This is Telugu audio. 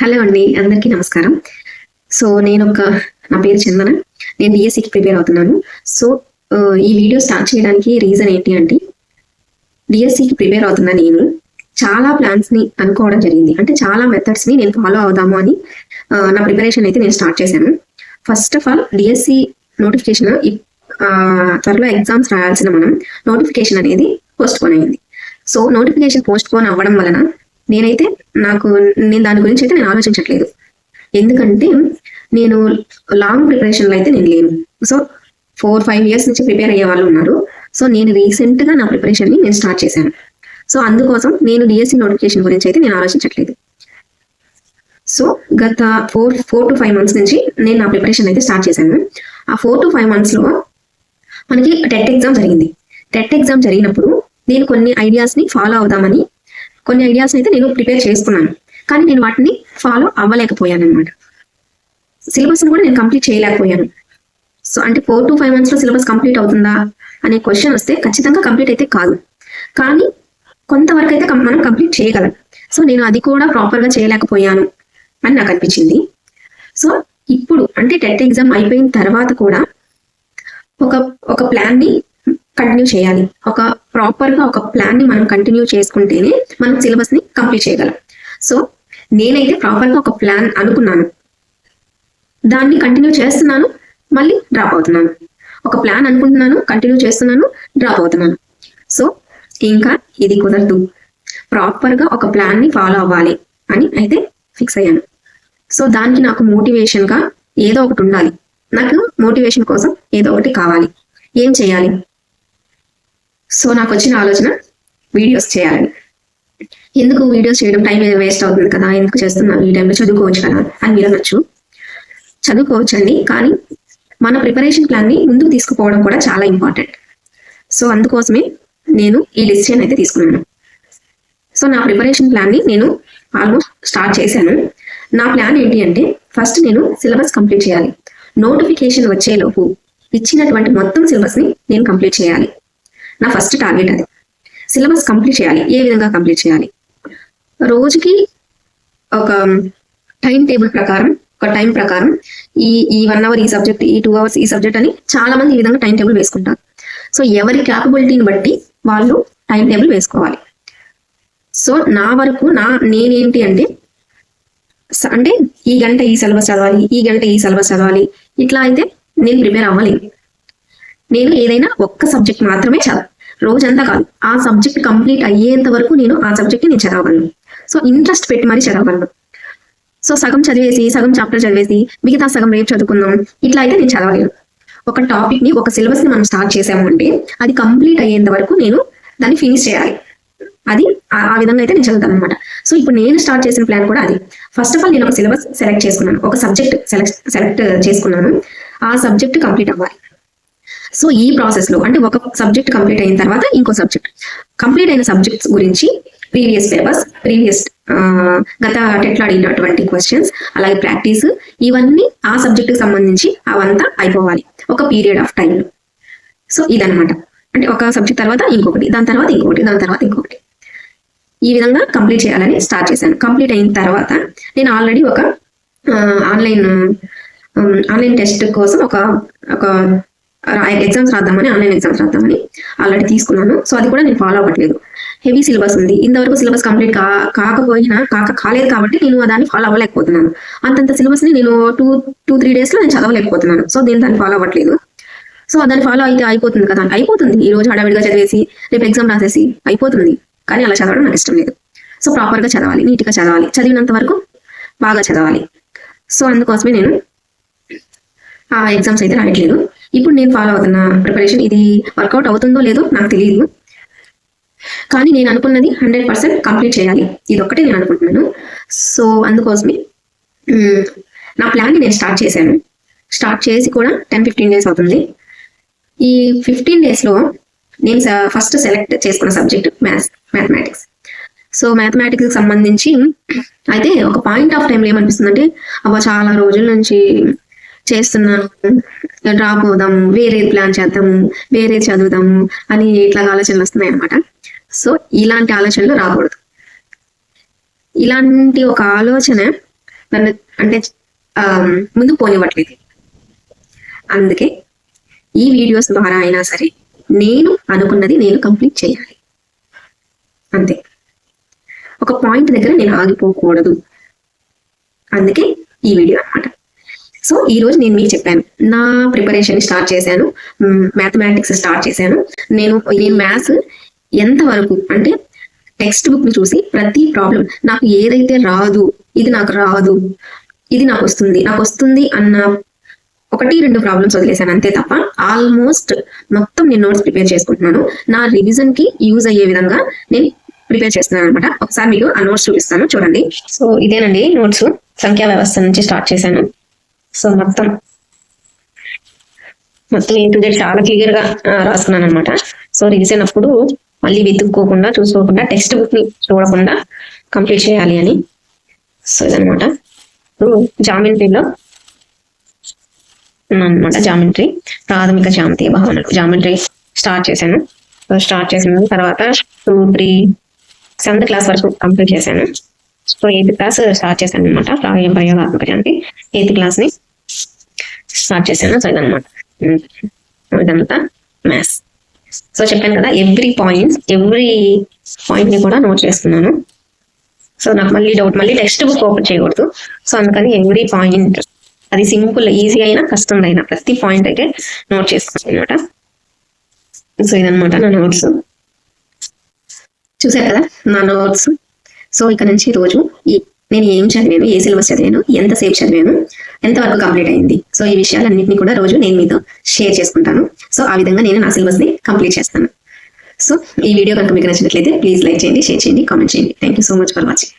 హలో అండి అందరికీ నమస్కారం. సో నేను ఒక నా పేరు చందన. నేను డిఎస్సికి ప్రిపేర్ అవుతున్నాను. సో ఈ వీడియో స్టార్ట్ చేయడానికి రీజన్ ఏంటి అంటే డిఎస్సికి ప్రిపేర్ అవుతున్నా నేను చాలా ప్లాన్స్ని అనుకోవడం జరిగింది. అంటే చాలా మెథడ్స్ని నేను ఫాలో అవుదాము అని నా ప్రిపరేషన్ అయితే నేను స్టార్ట్ చేశాను. First of all DSC notification త్వరలో ఎగ్జామ్స్ రాయాల్సిన మనం నోటిఫికేషన్ అనేది పోస్ట్ పోన్ అయింది. సో నోటిఫికేషన్ పోస్ట్ పోన్ అవ్వడం వలన నేనైతే నాకు నేను దాని గురించి అయితే నేను ఆలోచించట్లేదు. ఎందుకంటే నేను లాంగ్ ప్రిపరేషన్లో అయితే నేను లేను. సో ఫోర్ ఫైవ్ ఇయర్స్ నుంచి ప్రిపేర్ అయ్యే వాళ్ళు ఉన్నారు. సో నేను రీసెంట్గా నా ప్రిపరేషన్ని నేను స్టార్ట్ చేశాను. సో అందుకోసం నేను డిఎస్సి నోటిఫికేషన్ గురించి అయితే నేను ఆలోచించట్లేదు. సో గత four four to five months నుంచి నేను నా ప్రిపరేషన్ అయితే స్టార్ట్ చేశాను. ఆ ఫోర్ టు ఫైవ్ మంత్స్లో మనకి టెట్ ఎగ్జామ్ జరిగింది. టెట్ ఎగ్జామ్ జరిగినప్పుడు నేను కొన్ని ఐడియాస్ని ఫాలో అవుదామని కొన్ని ఐడియాస్ అయితే నేను ప్రిపేర్ చేసుకున్నాను. కానీ నేను వాటిని ఫాలో అవ్వలేకపోయాను అనమాట సిలబస్ని కూడా నేను కంప్లీట్ చేయలేకపోయాను. సో అంటే ఫోర్ టు ఫైవ్ మంత్స్లో సిలబస్ కంప్లీట్ అవుతుందా అనే క్వశ్చన్ వస్తే ఖచ్చితంగా కంప్లీట్ అయితే కాదు. కానీ కొంతవరకు అయితే మనం కంప్లీట్ చేయగలం. సో నేను అది కూడా ప్రాపర్గా చేయలేకపోయాను అని నాకు అనిపించింది. సో ఇప్పుడు అంటే టెట్ ఎగ్జామ్ అయిపోయిన తర్వాత కూడా ఒక ఒక ప్లాన్ని కంటిన్యూ చేయాలి. ఒక ప్రాపర్గా ఒక ప్లాన్ని మనం కంటిన్యూ చేసుకుంటేనే మనం సిలబస్ని కంప్లీట్ చేయగలం. సో నేనైతే ప్రాపర్గా ఒక ప్లాన్ అనుకున్నాను. దాన్ని కంటిన్యూ చేస్తున్నాను మళ్ళీ డ్రాప్ అవుతున్నాను. ఒక ప్లాన్ అనుకుంటున్నాను కంటిన్యూ చేస్తున్నాను డ్రాప్ అవుతున్నాను. సో ఇంకా ఇది కుదరదు. ప్రాపర్గా ఒక ప్లాన్ని ఫాలో అవ్వాలి అని అయితే ఫిక్స్ అయ్యాను. సో దానికి నాకు మోటివేషన్గా ఏదో ఒకటి ఉండాలి. నాకు మోటివేషన్ కోసం ఏదో ఒకటి కావాలి. ఏం చేయాలి? సో నాకు వచ్చిన ఆలోచన వీడియోస్ చేయాలని. ఎందుకు వీడియోస్ చేయడం టైం వేస్ట్ అవుతుంది కదా? ఎందుకు చేస్తున్నా ఈ టైంలో చదువుకోవచ్చు కదా? అని మీరు అనొచ్చు చదువుకోవచ్చండి కానీ మన ప్రిపరేషన్ ప్లాన్ని ముందుకు తీసుకుపోవడం కూడా చాలా ఇంపార్టెంట్ సో అందుకోసమే నేను ఈ డిసిషన్ అయితే తీసుకున్నాను. సో నా ప్రిపరేషన్ ప్లాన్ని నేను ఆల్మోస్ట్ స్టార్ట్ చేశాను. నా ప్లాన్ ఏంటి అంటే ఫస్ట్ నేను సిలబస్ కంప్లీట్ చేయాలి. నోటిఫికేషన్ వచ్చేలోపు ఇచ్చినటువంటి మొత్తం సిలబస్ని నేను కంప్లీట్ చేయాలి. నా ఫస్ట్ టార్గెట్ అది. సిలబస్ కంప్లీట్ చేయాలి. ఏ విధంగా కంప్లీట్ చేయాలి? రోజుకి ఒక um, టైం టేబుల్ ప్రకారం ఒక టైం ప్రకారం ఈ ఈ వన్ అవర్ ఈ సబ్జెక్ట్ ఈ టూ అవర్స్ ఈ సబ్జెక్ట్ అని చాలా మంది ఈ విధంగా టైం టేబుల్ వేసుకుంటారు. సో ఎవరి క్యాపబిలిటీని బట్టి వాళ్ళు టైం టేబుల్ వేసుకోవాలి. సో నా వరకు నా నేనేంటి అంటే అంటే ఈ గంట ఈ సిలబస్ చదవాలి ఈ గంట ఈ సిలబస్ చదవాలి ఇట్లా అయితే నేను ప్రిపేర్ అవ్వలేను. నేను ఏదైనా ఒక్క సబ్జెక్ట్ మాత్రమే చదవాలి రోజంతా కాదు. ఆ సబ్జెక్ట్ కంప్లీట్ అయ్యేంత వరకు నేను ఆ సబ్జెక్ట్ నేను చదవగలను. సో ఇంట్రెస్ట్ పెట్టి మరీ చదవగలను. సో సగం చదివేసి సగం చాప్టర్ చదివేసి మిగతా సగం రేపు చదువుకుందాం ఇట్లా అయితే నేను చదవలేను. ఒక టాపిక్ని ఒక సిలబస్ని మనం స్టార్ట్ చేసాము అంటే అది కంప్లీట్ అయ్యేంత వరకు నేను దాన్ని ఫినిష్ చేయాలి. అది ఆ ఆ విధంగా అయితే నేను చదువుతాను అనమాట సో ఇప్పుడు నేను స్టార్ట్ చేసిన ప్లాన్ కూడా అది. ఫస్ట్ ఆఫ్ ఆల్ నేను ఒక సిలబస్ సెలెక్ట్ చేసుకున్నాను. ఒక సబ్జెక్ట్ సెలెక్ట్ సెలెక్ట్ చేసుకున్నాను. ఆ సబ్జెక్ట్ కంప్లీట్ అవ్వాలి. సో ఈ ప్రాసెస్లో అంటే ఒక సబ్జెక్ట్ కంప్లీట్ అయిన తర్వాత ఇంకో సబ్జెక్ట్ కంప్లీట్ అయిన సబ్జెక్ట్స్ గురించి ప్రీవియస్ పేపర్స్ ప్రీవియస్ గత టెట్లో అడిగినటువంటి క్వశ్చన్స్ అలాగే ప్రాక్టీస్ ఇవన్నీ ఆ సబ్జెక్ట్కి సంబంధించి అవంతా అయిపోవాలి. ఒక పీరియడ్ ఆఫ్ టైం సో ఇదనమాట అంటే ఒక సబ్జెక్ట్ తర్వాత ఇంకొకటి దాని తర్వాత ఇంకొకటి దాని తర్వాత ఇంకొకటి. ఈ విధంగా కంప్లీట్ చేయాలని స్టార్ట్ చేశాను. కంప్లీట్ అయిన తర్వాత నేను ఆల్రెడీ ఒక ఆన్లైన్ ఆన్లైన్ టెస్ట్ కోసం ఒక ఒక ఎగ్జామ్స్ రాద్దామని ఆన్లైన్ ఎగ్జామ్స్ రాద్దామని ఆల్రెడీ తీసుకున్నాను. సో అది కూడా నేను ఫాలో అవ్వట్లేదు. హెవీ సిలబస్ ఉంది. ఇంతవరకు సిలబస్ కంప్లీట్ కా కాకపోయినా కాక కాలేదు కాబట్టి నేను దాన్ని ఫాలో అవ్వలేకపోతున్నాను. అంతంత సిలబస్ని నేను టూ టూ త్రీ డేస్లో నేను చదవలేకపోతున్నాను. సో నేను దాన్ని ఫాలో అవ్వట్లేదు. సో దాన్ని ఫాలో అయితే అయిపోతుంది కదా. అయిపోతుంది. ఈ రోజు హడావిడిగా చదివేసి రేపు ఎగ్జామ్ రాసేసి అయిపోతుంది. కానీ అలా చదవడం నాకు ఇష్టం లేదు. సో ప్రాపర్గా చదవాలి. నీట్గా చదవాలి. చదివినంత వరకు బాగా చదవాలి. సో అందుకోసమే నేను ఆ ఎగ్జామ్స్ అయితే రాయట్లేదు. ఇప్పుడు నేను ఫాలో అవుతున్న ప్రిపరేషన్ ఇది వర్కౌట్ అవుతుందో లేదో నాకు తెలియదు కానీ నేను అనుకున్నది హండ్రెడ్ పర్సెంట్ కంప్లీట్ చేయాలి. ఇది ఒక్కటే నేను అనుకుంటున్నాను. సో అందుకోసమే నా ప్లాన్ నేను స్టార్ట్ చేశాను. స్టార్ట్ చేసి కూడా టెన్ ఫిఫ్టీన్ డేస్ అవుతుంది. ఈ ఫిఫ్టీన్ డేస్లో నేను ఫస్ట్ సెలెక్ట్ చేసుకున్న సబ్జెక్ట్ మ్యాథ్స్ మ్యాథమెటిక్స్ సో మ్యాథమెటిక్స్కి సంబంధించి అయితే ఒక పాయింట్ ఆఫ్ టైంలో ఏమనిపిస్తుందంటే అబ్బా చాలా రోజుల నుంచి చేస్తున్నాను. డ్రాప్ అవుదాము వేరే ప్లాన్ చేద్దాము వేరే చదువుదాము అని ఇట్లా ఆలోచనలు వస్తున్నాయి అనమాట సో ఇలాంటి ఆలోచనలు రాకూడదు. ఇలాంటి ఒక ఆలోచన నన్ను అంటే ఆ, పోనివ్వట్లేదు. అందుకే ఈ వీడియోస్ ద్వారా అయినా సరే నేను అనుకున్నది నేను కంప్లీట్ చేయాలి. అంతే. ఒక పాయింట్ దగ్గర నేను ఆగిపోకూడదు. అందుకే ఈ వీడియో అన్నమాట. సో ఈ రోజు నేను మీకు చెప్పాను. నా ప్రిపరేషన్ స్టార్ట్ చేశాను. మ్యాథమెటిక్స్ స్టార్ట్ చేశాను. నేను నేను మ్యాథ్స్ ఎంత వరకు అంటే టెక్స్ట్ బుక్ని చూసి ప్రతి ప్రాబ్లం నాకు ఏదైతే రాదు ఇది నాకు రాదు ఇది నాకు వస్తుంది నాకు వస్తుంది అన్న ఒకటి రెండు ప్రాబ్లమ్స్ వదిలేశాను అంతే తప్ప ఆల్మోస్ట్ మొత్తం నేను నోట్స్ ప్రిపేర్ చేసుకుంటున్నాను. నా రివిజన్కి యూజ్ అయ్యే విధంగా నేను ప్రిపేర్ చేస్తున్నాను అనమాట ఒకసారి మీకు ఆ నోట్స్ చూపిస్తాను. చూడండి. సో ఇదేనండి నోట్స్ సంఖ్యా వ్యవస్థ నుంచి స్టార్ట్ చేశాను. సో మొత్తం మొత్తం ఏ టు జెడ్ చాలా క్లియర్గా రాస్తున్నాను అనమాట సో రివిజన్ అప్పుడు మళ్ళీ వెతుక్కోకుండా చూసుకోకుండా టెక్స్ట్ బుక్ని చూడకుండా కంప్లీట్ చేయాలి అని. సో ఇదనమాట ఇప్పుడు జామెంట్రీలో అనమాట జామెంట్రీ ప్రాథమిక జామితీయ భావనలు. జామెంట్రీ స్టార్ట్ చేశాను. సో స్టార్ట్ చేసిన తర్వాత టూ త్రీ సెవెంత్ క్లాస్ వరకు కంప్లీట్ చేశాను. సో ఎయిత్ క్లాస్ స్టార్ట్ చేశాను అనమాట ప్రయోగాత్మక జామితి ఎయిత్ క్లాస్ని స్టార్ట్ చేశాను సో ఇదనమాట ఇదంతా మ్యాథ్స్ సో చెప్పాను కదా ఎవ్రీ పాయింట్ ఎవ్రీ పాయింట్ని కూడా నోట్ చేసుకున్నాను. సో నాకు మళ్ళీ డౌట్ మళ్ళీ టెక్స్ట్ బుక్ ఓపెన్ చేయకూడదు. సో అందుకని ఎవ్రీ పాయింట్ అది సింపుల్ ఈజీ అయినా కష్టం అయినా ప్రతి పాయింట్ అయితే నోట్ చేసుకున్నాను అనమాట. సో ఇదనమాట నా నోట్స్ చూసారు కదా నా నోట్స్ సో ఇక నుంచి రోజు ఈ నేను ఏం చదివాను? ఏ సిలబస్ చదివాను? ఎంతసేపు చదివాను? ఎంతవరకు కంప్లీట్ అయింది? సో ఈ విషయాలన్నింటినీ కూడా రోజు నేను మీతో షేర్ చేసుకుంటాను. సో ఆ విధంగా నేను నా సిలబస్ని కంప్లీట్ చేస్తాను. సో ఈ వీడియో కనుక మీకు నచ్చినట్లయితే ప్లీజ్ లైక్ చేయండి షేర్ చేయండి కామెంట్ చేయండి. Thank you so much for watching